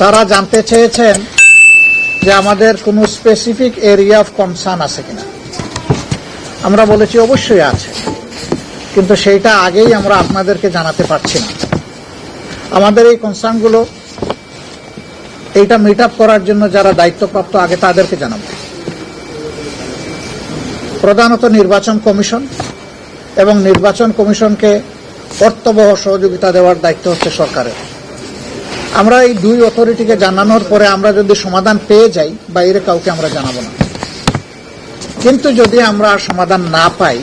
তারা জানতে চেয়েছেন যে আমাদের কোনো স্পেসিফিক এরিয়া অফ কনসার্ন আছে কিনা। আমরা বলেছি অবশ্যই আছে। কিন্তু সেইটা আগেই আমরা আপনাদেরকে জানাতে পারছি না। আমাদের এই কনসার্নগুলো এইটা মিট আপ করার জন্য যারা দায়িত্বপ্রাপ্ত, আগে তাদেরকে জানাব। প্রধানত নির্বাচন কমিশন এবং নির্বাচন কমিশনকে কর্তব্য সহযোগিতা দেওয়ার দায়িত্ব হচ্ছে সরকারের। আমরা এই দুই অথরিটিকে জানানোর পরে আমরা যদি সমাধান পেয়ে যাই বাইরে কাউকে আমরা জানাব না। কিন্তু যদি আমরা সমাধান না পাই,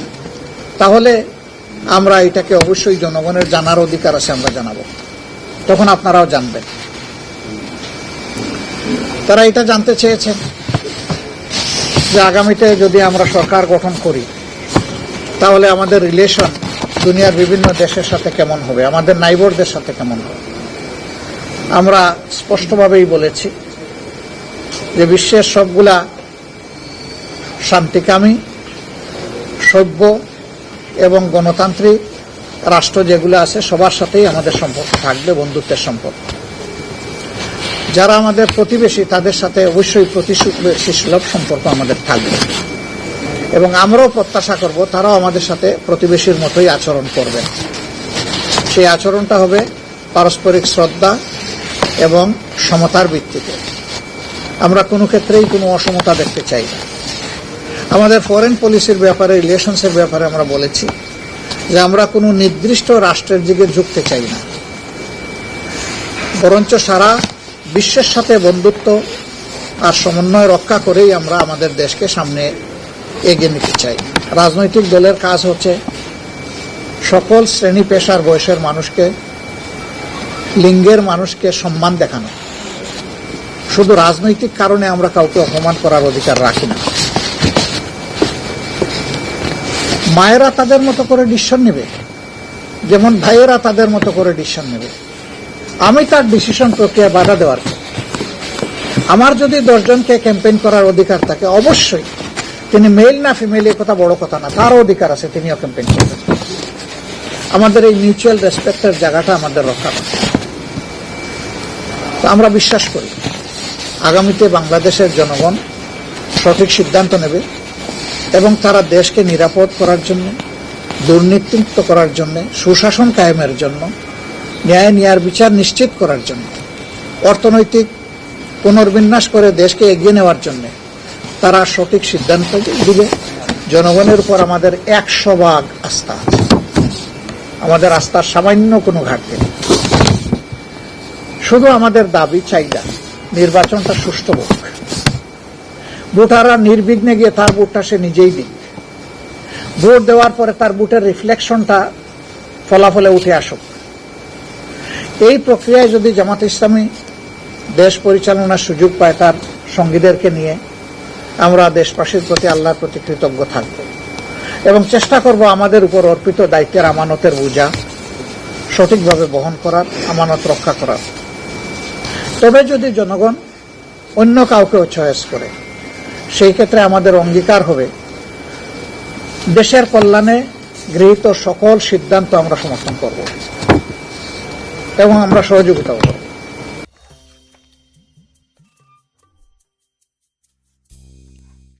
তাহলে আমরা এটাকে অবশ্যই জনগণের জানার অধিকার আছে আমরা জানাব। তখন আপনারাও জানবেন। তারা এটা জানতে চেয়েছেন যে আগামীতে যদি আমরা সরকার গঠন করি, তাহলে আমাদের রিলেশন দুনিয়ার বিভিন্ন দেশের সাথে কেমন হবে? আমাদের নাইবরদের সাথে কেমন হবে? আমরা স্পষ্টভাবেই বলেছি যে বিশ্বের সবগুলা শান্তিকামী, সভ্য এবং গণতান্ত্রিক রাষ্ট্র যেগুলো আছে, সবার সাথেই আমাদের সম্পর্ক থাকবে, বন্ধুত্বের সম্পর্ক। যারা আমাদের প্রতিবেশী, তাদের সাথে অবশ্যই প্রতিবেশী সুলভ সম্পর্ক আমাদের থাকবে। এবং আমরাও প্রত্যাশা করব, তারাও আমাদের সাথে প্রতিবেশীর মতোই আচরণ করবেন। সেই আচরণটা হবে পারস্পরিক শ্রদ্ধা এবং সমতার ভিত্তিতে। আমরা কোনো ক্ষেত্রেই কোনো অসমতা দেখতে চাই না। আমাদের ফরেন পলিসির ব্যাপারে রিলেশনসের ব্যাপারে আমরা বলেছি যে আমরা কোনো নির্দিষ্ট রাষ্ট্রের দিকে ঝুঁকতে চাই না। বরঞ্চ সারা বিশ্বের সাথে বন্ধুত্ব আর সমন্বয় রক্ষা করেই আমরা আমাদের দেশকে সামনে এগিয়ে নিতে চাই। রাজনৈতিক দলের কাজ হচ্ছে সকল শ্রেণি পেশার বয়সের মানুষকে লিঙ্গের মানুষকে সম্মান দেখানো শুধু রাজনৈতিক কারণে আমরা কাউকে অপমান করার অধিকার রাখি না মায়েরা তাদের মতো করে ডিসিশন নেবে যেমন ভাইয়েরা তাদের মতো করে ডিসিশন নেবে আমি তার ডিসিশন প্রক্রিয়া বাধা দেওয়ার? আমার যদি দশজনকে ক্যাম্পেইন করার অধিকার থাকে, অবশ্যই তিনি মেল না ফিমেল এ কথা বড় কথা না, তারও অধিকার আছে, তিনিও ক্যাম্পেইন করবেন আমাদের এই মিউচুয়াল রেসপেক্টের জায়গাটা আমাদের রক্ষা করতে। তো আমরা বিশ্বাস করি। আগামীতে বাংলাদেশের জনগণ সঠিক সিদ্ধান্ত নেবে এবং তারা দেশকে নিরাপদ করার জন্য, দুর্নীতিমুক্ত করার জন্য, সুশাসন কায়েমের জন্য, ন্যায় ন্যায়ের বিচার নিশ্চিত করার জন্য, অর্থনৈতিক পুনর্বিন্যাস করে দেশকে এগিয়ে নেওয়ার জন্য তারা সঠিক সিদ্ধান্ত দিবে। জনগণের উপর আমাদের একশো ভাগ আস্থা আমাদের আস্থার সামান্য কোনো ঘাটতি শুধু আমাদের দাবি চাহিদা নির্বাচনটা সুষ্ঠু হোক। ভোটাররা নির্বিঘ্নে গিয়ে তার ভোটটা সে নিজেই দিক। ভোট দেওয়ার পরে তার ভোটের রিফ্লেকশনটা ফলাফলে উঠে আসুক। এই প্রক্রিয়ায় যদি জামাত ইসলামী দেশ পরিচালনার সুযোগ পায় তার সঙ্গীদেরকে নিয়ে, আমরা দেশবাসীর প্রতি আল্লাহর প্রতি কৃতজ্ঞ থাকব। এবং চেষ্টা করব আমাদের উপর অর্পিত দায়িত্বের আমানতের বোঝা সঠিকভাবে বহন করার, আমানত রক্ষা করার। তবে যদি জনগণ অন্য কাউকেও চয়েস করে, সেই ক্ষেত্রে আমাদের অঙ্গীকার হবে, দেশের কল্যাণে গৃহীত সকল সিদ্ধান্ত আমরা সমর্থন করব এবং আমরা সহযোগিতাও করব।